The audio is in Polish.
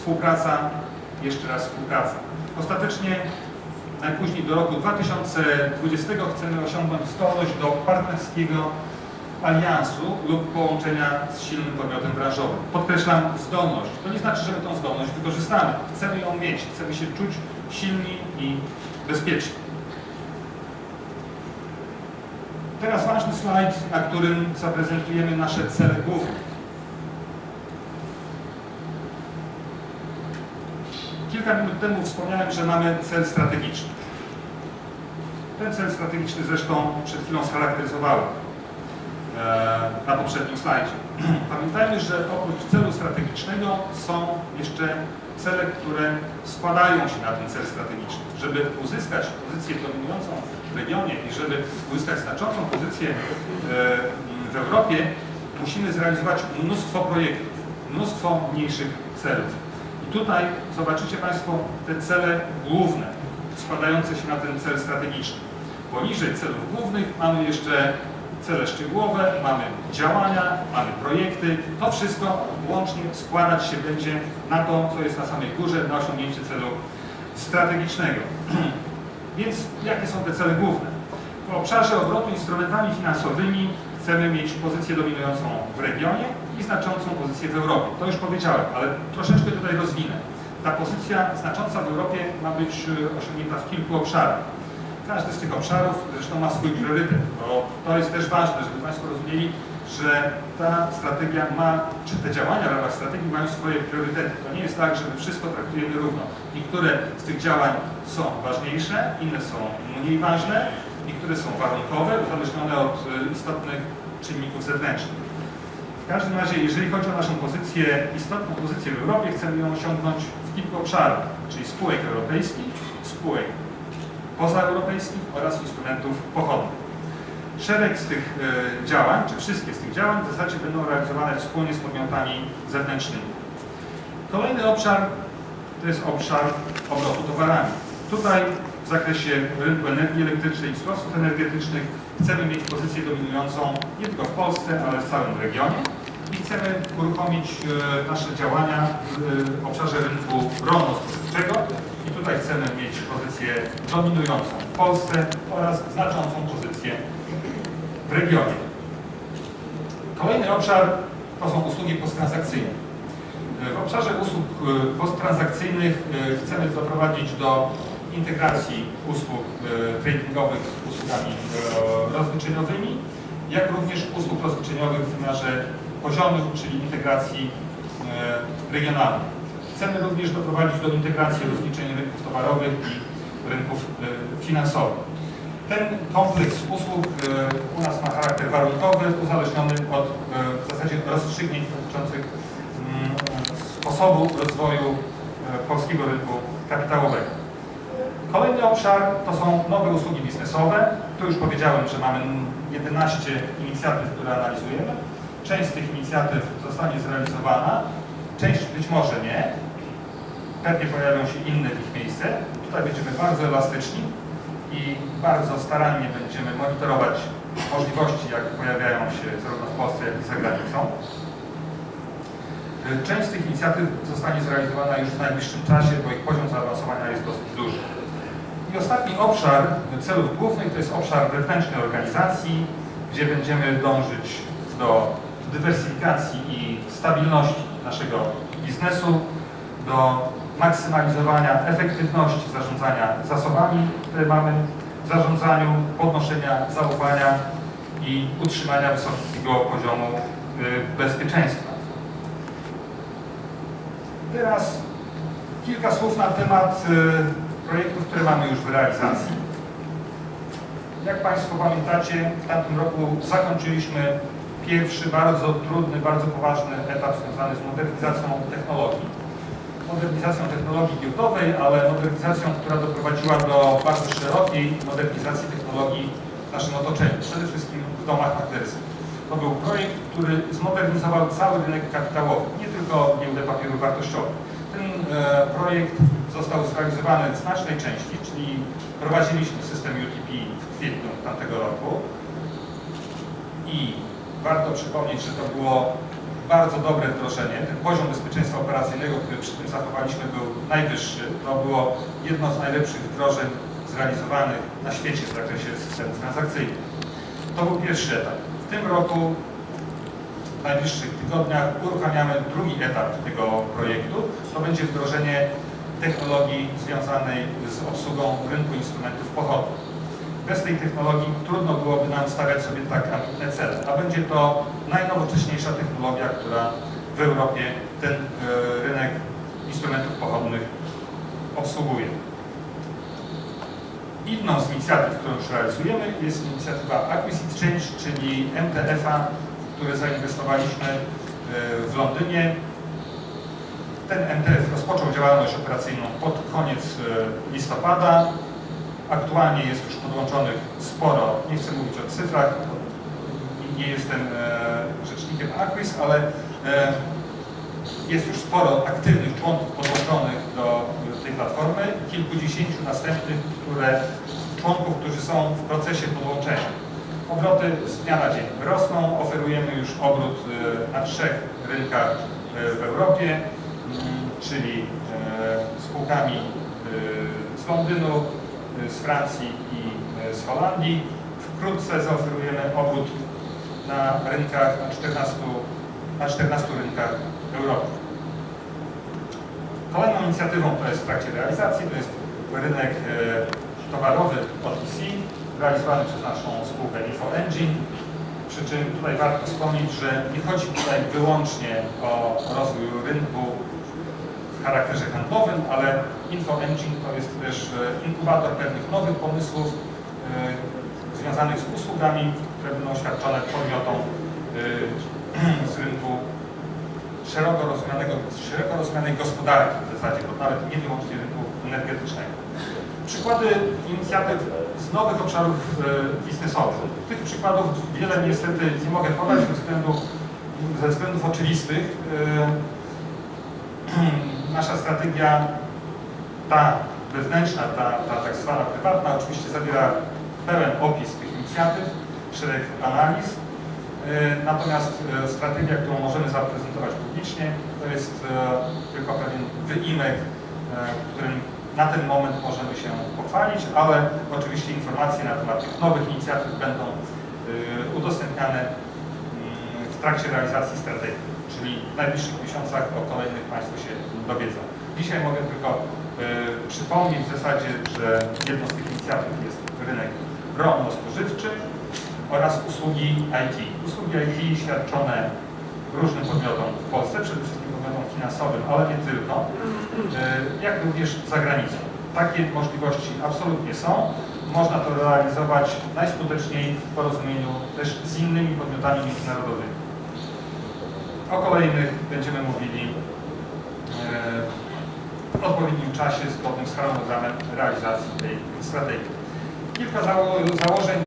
współpraca, jeszcze raz współpraca. Ostatecznie najpóźniej do roku 2020 chcemy osiągnąć zdolność do partnerskiego aliansu lub połączenia z silnym podmiotem branżowym. Podkreślam zdolność. To nie znaczy, że my tą zdolność wykorzystamy. Chcemy ją mieć, chcemy się czuć silni i bezpieczni. Teraz ważny slajd, na którym zaprezentujemy nasze cele główne. Kilka minut temu wspomniałem, że mamy cel strategiczny. Ten cel strategiczny zresztą przed chwilą scharakteryzowałem e, na poprzednim slajdzie. Pamiętajmy, że oprócz celu strategicznego są jeszcze cele, które składają się na ten cel strategiczny. Żeby uzyskać pozycję dominującą w regionie i żeby uzyskać znaczącą pozycję e, w Europie, musimy zrealizować mnóstwo projektów, mnóstwo mniejszych celów. Tutaj zobaczycie Państwo te cele główne, składające się na ten cel strategiczny. Poniżej celów głównych mamy jeszcze cele szczegółowe, mamy działania, mamy projekty. To wszystko łącznie składać się będzie na to, co jest na samej górze, na osiągnięcie celu strategicznego. Więc jakie są te cele główne? W obszarze obrotu instrumentami finansowymi chcemy mieć pozycję dominującą w regionie i znaczącą pozycję w Europie. To już powiedziałem, ale troszeczkę tutaj rozwinę. Ta pozycja znacząca w Europie ma być y, osiągnięta w kilku obszarach. Każdy z tych obszarów zresztą ma swój priorytet, bo to jest też ważne, żeby Państwo rozumieli, że ta strategia ma, czy te działania w ramach strategii mają swoje priorytety. To nie jest tak, że my wszystko traktujemy równo. Niektóre z tych działań są ważniejsze, inne są mniej ważne, niektóre są warunkowe, uzależnione od y, istotnych czynników zewnętrznych. Każdym razie, jeżeli chodzi o naszą pozycję, istotną pozycję w Europie, chcemy ją osiągnąć w kilku obszarach, czyli spółek europejskich, spółek pozaeuropejskich oraz instrumentów pochodnych. Szereg z tych e, działań, czy wszystkie z tych działań w zasadzie będą realizowane wspólnie z podmiotami zewnętrznymi. Kolejny obszar to jest obszar obrotu towarami. Tutaj w zakresie rynku energii elektrycznej i surowców energetycznych chcemy mieć pozycję dominującą nie tylko w Polsce, ale w całym regionie i chcemy uruchomić e, nasze działania w e, obszarze rynku rolno-spożywczego i tutaj chcemy mieć pozycję dominującą w Polsce oraz znaczącą pozycję w regionie. Kolejny obszar to są usługi posttransakcyjne. W obszarze usług e, posttransakcyjnych e, chcemy doprowadzić do integracji usług e, tradingowych z usługami e, rozliczeniowymi, jak również usług rozliczeniowych w wymiarze poziomych, czyli integracji e, regionalnej. Chcemy również doprowadzić do integracji rozliczeń rynków towarowych i rynków e, finansowych. Ten kompleks usług e, u nas ma charakter warunkowy, uzależniony od w zasadzie rozstrzygnięć dotyczących mm, sposobu rozwoju polskiego rynku kapitałowego. Kolejny obszar to są nowe usługi biznesowe. Tu już powiedziałem, że mamy 11 inicjatyw, które analizujemy. Część z tych inicjatyw zostanie zrealizowana, część być może nie. Pewnie pojawią się inne w ich miejsce. Tutaj będziemy bardzo elastyczni i bardzo starannie będziemy monitorować możliwości, jakie pojawiają się zarówno w Polsce, jak i za granicą. Część z tych inicjatyw zostanie zrealizowana już w najbliższym czasie, bo ich poziom zaawansowania jest dosyć duży. I ostatni obszar celów głównych to jest obszar wewnętrznej organizacji, gdzie będziemy dążyć do dywersyfikacji i stabilności naszego biznesu, do maksymalizowania efektywności zarządzania zasobami, które mamy w zarządzaniu, podnoszenia zaufania i utrzymania wysokiego poziomu y, bezpieczeństwa. Teraz kilka słów na temat y, projektów, które mamy już w realizacji. Jak Państwo pamiętacie, w tamtym roku zakończyliśmy pierwszy bardzo trudny, bardzo poważny etap związany z modernizacją technologii. Modernizacją technologii giełdowej, ale modernizacją, która doprowadziła do bardzo szerokiej modernizacji technologii w naszym otoczeniu, przede wszystkim w domach maklerskich. To był projekt, który zmodernizował cały rynek kapitałowy, nie tylko giełdę papierów wartościowych. Ten e, projekt został zrealizowany w znacznej części, czyli wprowadziliśmy system UTP w kwietniu tamtego roku i warto przypomnieć, że to było bardzo dobre wdrożenie. Ten poziom bezpieczeństwa operacyjnego, który przy tym zachowaliśmy, był najwyższy. To było jedno z najlepszych wdrożeń zrealizowanych na świecie w zakresie systemów transakcyjnych. To był pierwszy etap. W tym roku, w najbliższych tygodniach, uruchamiamy drugi etap tego projektu. To będzie wdrożenie technologii związanej z obsługą rynku instrumentów pochodnych. Bez tej technologii trudno byłoby nam stawiać sobie tak ambitne cele, a będzie to najnowocześniejsza technologia, która w Europie ten e, rynek instrumentów pochodnych obsługuje. Inną z inicjatyw, którą już realizujemy, jest inicjatywa Acquis Exchange, czyli MTF-a, w który zainwestowaliśmy e, w Londynie. Ten MTF rozpoczął działalność operacyjną pod koniec e, listopada. Aktualnie jest już podłączonych sporo, nie chcę mówić o cyfrach, nie jestem e, rzecznikiem Acquis, ale e, jest już sporo aktywnych członków podłączonych do tej platformy, kilkudziesięciu następnych, które, członków, którzy są w procesie podłączenia. Obroty z dnia na dzień rosną, oferujemy już obrót e, na trzech rynkach w Europie, mm, czyli spółkami z Londynu, z Francji i e, z Holandii. Wkrótce zaoferujemy obrót na rynkach, na 14, na 14 rynkach Europy. Kolejną inicjatywą, która jest w trakcie realizacji, to jest rynek e, towarowy OTC, realizowany przez naszą spółkę InfoEngine. Przy czym tutaj warto wspomnieć, że nie chodzi tutaj wyłącznie o rozwój rynku charakterze handlowym, ale InfoEngine to jest też e, inkubator pewnych nowych pomysłów e, związanych z usługami, które będą świadczone podmiotom e, z rynku szeroko rozumianego, szeroko rozumianej gospodarki w zasadzie, bo nawet nie wyłącznie rynku energetycznego. Przykłady inicjatyw z nowych obszarów biznesowych. Tych przykładów wiele niestety nie mogę podać ze, względu, ze względów oczywistych. Nasza strategia, ta wewnętrzna, ta, ta tak zwana prywatna, oczywiście zawiera pełen opis tych inicjatyw, szereg analiz. E, Natomiast e, strategia, którą możemy zaprezentować publicznie, to jest e, tylko pewien wyimek, którym na ten moment możemy się pochwalić, ale oczywiście informacje na temat tych nowych inicjatyw będą udostępniane mm, w trakcie realizacji strategii, czyli w najbliższych miesiącach o kolejnych Państwo się dowiedzą. Dzisiaj mogę tylko e, przypomnieć w zasadzie, że jedną z tych inicjatyw jest rynek rolno-spożywczy, oraz usługi IT. Usługi IT świadczone różnym podmiotom w Polsce, przede wszystkim podmiotom finansowym, ale nie tylko, e, jak również za granicą. Takie możliwości absolutnie są. Można to realizować najskuteczniej w porozumieniu też z innymi podmiotami międzynarodowymi. O kolejnych będziemy mówili e, w odpowiednim czasie zgodnym z harmonogramem realizacji tej strategii. Kilka zało- założeń